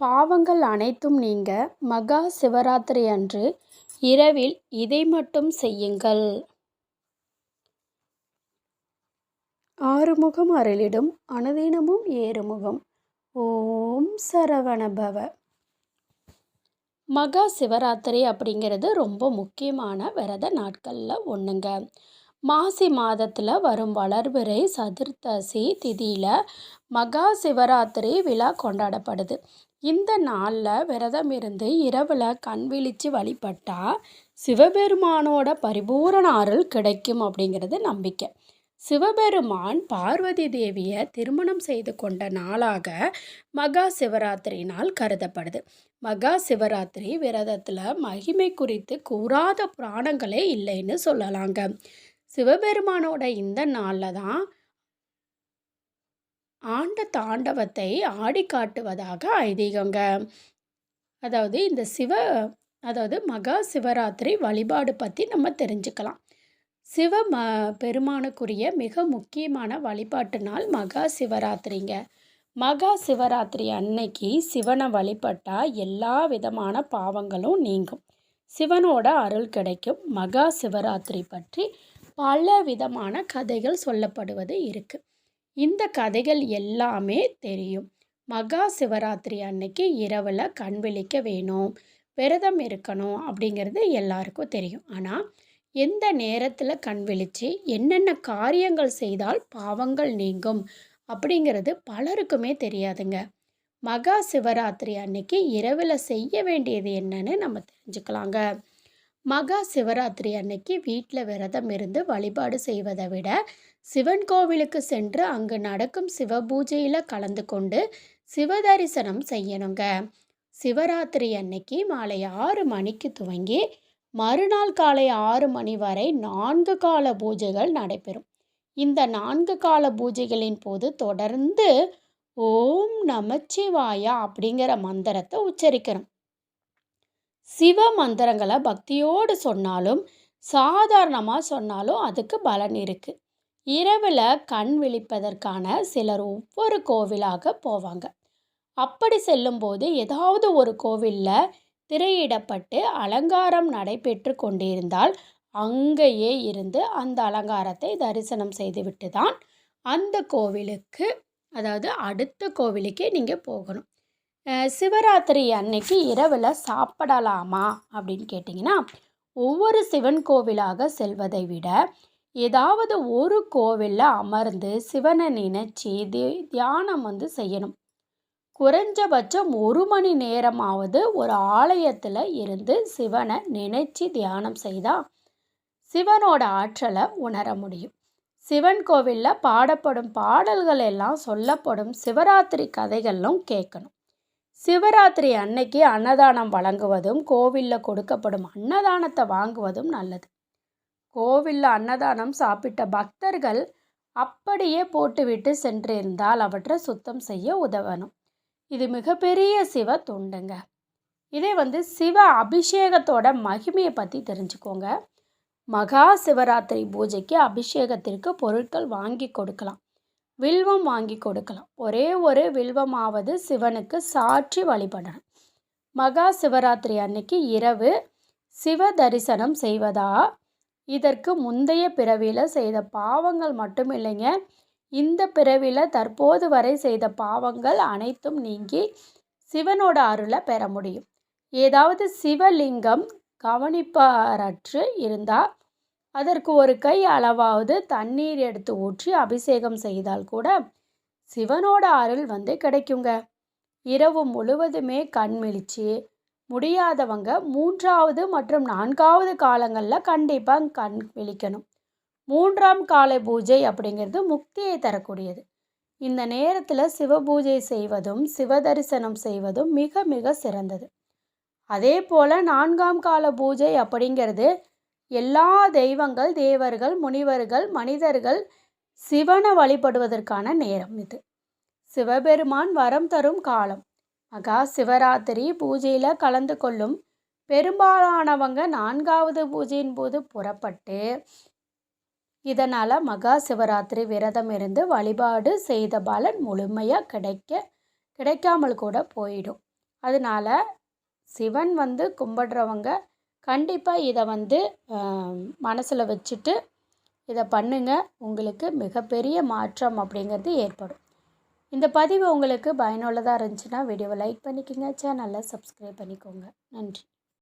பாவங்கள் அனைத்தும் நீங்க மகா சிவராத்திரி அன்று இரவில் இதை மட்டும் செய்யுங்கள். ஆறுமுகம் அருளிடும் அனுதினமும் ஏறுமுகம். ஓம் சரவணபவ. மகா சிவராத்திரி அப்படிங்கிறது ரொம்ப முக்கியமான விரத நாட்களில் ஒன்றுங்க மாசி மாதத்தில் வரும் வளர்பிறை சதுர்த்தசி திதியில் மகா சிவராத்திரி விழா கொண்டாடப்படுது. இந்த நாளில் விரதம் இருந்து இரவில் கண் விழித்து வழிபட்டால் சிவபெருமானோட பரிபூரண அருள் கிடைக்கும் அப்படிங்கிறது நம்பிக்கை. சிவபெருமான் பார்வதி தேவியை திருமணம் செய்து கொண்ட நாளாக மகா சிவராத்திரி நாள் கருதப்படுது. மகா சிவராத்திரி விரதத்தில் மகிமை குறித்து கூறாத புராணங்களே இல்லைன்னு சொல்லலாங்க. சிவபெருமானோட இந்த நாளில் தான் ஆண்ட தாண்டவத்தை ஆடி காட்டுவதாக ஐதீகங்க. அதாவது இந்த சிவ அதாவது மகா சிவராத்திரி வழிபாடு பற்றி நம்ம தெரிஞ்சுக்கலாம். சிவ ம பெருமானுக்குரிய மிக முக்கியமான வழிபாட்டு நாள் மகா சிவராத்திரிங்க. மகா சிவராத்திரி அன்னைக்கு சிவனை வழிபட்டால் எல்லா விதமான பாவங்களும் நீங்கும். சிவனோட அருள் கிடைக்கும். மகா சிவராத்திரி பற்றி பல விதமான கதைகள் சொல்லப்படுவது இருக்குது இந்த கதைகள் எல்லாமே தெரியும். மகா சிவராத்திரி அன்னைக்கு இரவில் கண் விழிக்க வேணும் விரதம் இருக்கணும் அப்படிங்கிறது எல்லாருக்கும் தெரியும். ஆனால் எந்த நேரத்தில் கண் விழித்து என்னென்ன காரியங்கள் செய்தால் பாவங்கள் நீங்கும் அப்படிங்கிறது பலருக்குமே தெரியாதுங்க. மகா சிவராத்திரி அன்னைக்கு இரவில் செய்ய வேண்டியது என்னன்னு நம்ம தெரிஞ்சுக்கலாங்க. மகா சிவராத்திரி அன்னைக்கு வீட்டில் விரதம் இருந்து வழிபாடு செய்வதை விட சிவன் கோவிலுக்கு சென்று அங்கு நடக்கும் சிவ பூஜையில் கலந்து கொண்டு சிவ தரிசனம் செய்யணுங்க. சிவராத்திரி அன்னைக்கு மாலை ஆறு மணிக்கு துவங்கி மறுநாள் காலை ஆறு மணி வரை நான்கு கால பூஜைகள் நடைபெறும். இந்த நான்கு கால பூஜைகளின் போது தொடர்ந்து ஓம் நமச்சிவாயா அப்படிங்கிற மந்திரத்தை உச்சரிக்கணும். சிவ மந்திரங்களை பக்தியோடு சொன்னாலும் சாதாரணமாக சொன்னாலும் அதுக்கு பலன் இருக்குது இரவில் கண் விழிப்பதற்கான சிலர் ஒவ்வொரு கோவிலாக போவாங்க. அப்படி செல்லும்போது ஏதாவது ஒரு கோவிலில் திரையிடப்பட்டு அலங்காரம் நடைபெற்று கொண்டிருந்தால் அங்கேயே இருந்து அந்த அலங்காரத்தை தரிசனம் செய்துவிட்டு தான் அந்த கோவிலுக்கு அதாவது அடுத்த கோவிலுக்கே நீங்கள் போகணும். சிவராத்திரி அன்னைக்கு இரவில் சாப்பிடலாமா? அப்படின்னு கேட்டிங்கன்னா ஒவ்வொரு சிவன் கோவிலாக செல்வதை விட ஏதாவது ஒரு கோவிலில் அமர்ந்து சிவனை நினைச்சி தி தியானம் வந்து செய்யணும். குறைஞ்சபட்சம் ஒரு மணி நேரமாவது ஒரு ஆலயத்தில் இருந்து சிவனை நினைச்சு தியானம் செய்தால் சிவனோட ஆற்றலை உணர முடியும். சிவன் கோவிலில் பாடப்படும் பாடல்கள் எல்லாம் சொல்லப்படும் சிவராத்திரி கதைகளும் கேட்கணும் சிவராத்திரி அன்னைக்கு அன்னதானம் வழங்குவதும் கோவிலில் கொடுக்கப்படும் அன்னதானத்தை வாங்குவதும் நல்லது. கோவிலில் அன்னதானம் சாப்பிட்ட பக்தர்கள் அப்படியே போட்டுவிட்டு சென்றிருந்தால் அவற்றை சுத்தம் செய்ய உதவணும். இது மிகப்பெரிய சிவ தொண்டுங்க. இதே வந்து சிவ அபிஷேகத்தோட மகிமையை பற்றி தெரிஞ்சுக்கோங்க. மகா சிவராத்திரி பூஜைக்கு அபிஷேகத்திற்கு பொருட்கள் வாங்கி கொடுக்கலாம். வில்வம் வாங்கி கொடுக்கலாம். ஒரே ஒரு வில்வமாவது சிவனுக்கு சாற்றி வழிபடணும். மகா சிவராத்திரி அன்னைக்கு இரவு சிவ தரிசனம் செய்வதா? இதற்கு முந்தைய பிறவியில் செய்த பாவங்கள் மட்டும் இல்லைங்க இந்த பிறவியில் தற்போது வரை செய்த பாவங்கள் அனைத்தும் நீங்கி சிவனோட அருளை பெற முடியும். ஏதாவது சிவலிங்கம் கவனிப்பாரற்று இருந்தால் அதற்கு ஒரு கை அளவாவது தண்ணீர் எடுத்து ஊற்றி அபிஷேகம் செய்தால் கூட சிவனோட அருள் வந்து கிடைக்குங்க. இரவு முழுவதுமே கண்மிழிச்சு முடியாதவங்க மூன்றாவது மற்றும் நான்காவது காலங்களில் கண்டிப்பாக கண் விழிக்கணும். மூன்றாம் கால பூஜை அப்படிங்கிறது முக்தியை தரக்கூடியது. இந்த நேரத்தில் சிவ பூஜை செய்வதும் சிவ தரிசனம் செய்வதும் மிக மிக சிறந்தது. அதே போல் நான்காம் கால பூஜை அப்படிங்கிறது எல்லா தெய்வங்கள் தேவர்கள் முனிவர்கள் மனிதர்கள் சிவனை வழிபடுவதற்கான நேரம் இது. சிவபெருமான் வரம் தரும் காலம். மகா சிவராத்திரி பூஜையில் கலந்து கொள்ளும் பெரும்பாலானவங்க நான்காவது பூஜையின் போது புறப்பட்டு இதனால் மகா சிவராத்திரி விரதம் இருந்து வழிபாடு செய்த பலன் முழுமையாக கிடைக்க கிடைக்காமல் கூட போயிடும். அதனால் சிவன் வந்து கும்பிடுறவங்க கண்டிப்பாக இதை வந்து மனசில் வச்சுட்டு இதை பண்ணுங்கள் உங்களுக்கு மிகப்பெரிய மாற்றம் அப்படிங்கிறது ஏற்படும். இந்த பதிவு உங்களுக்கு பயனுள்ளதாக இருந்துச்சுன்னா வீடியோவை லைக் பண்ணிக்கோங்க. சேனலை சப்ஸ்கிரைப் பண்ணிக்கோங்க. நன்றி.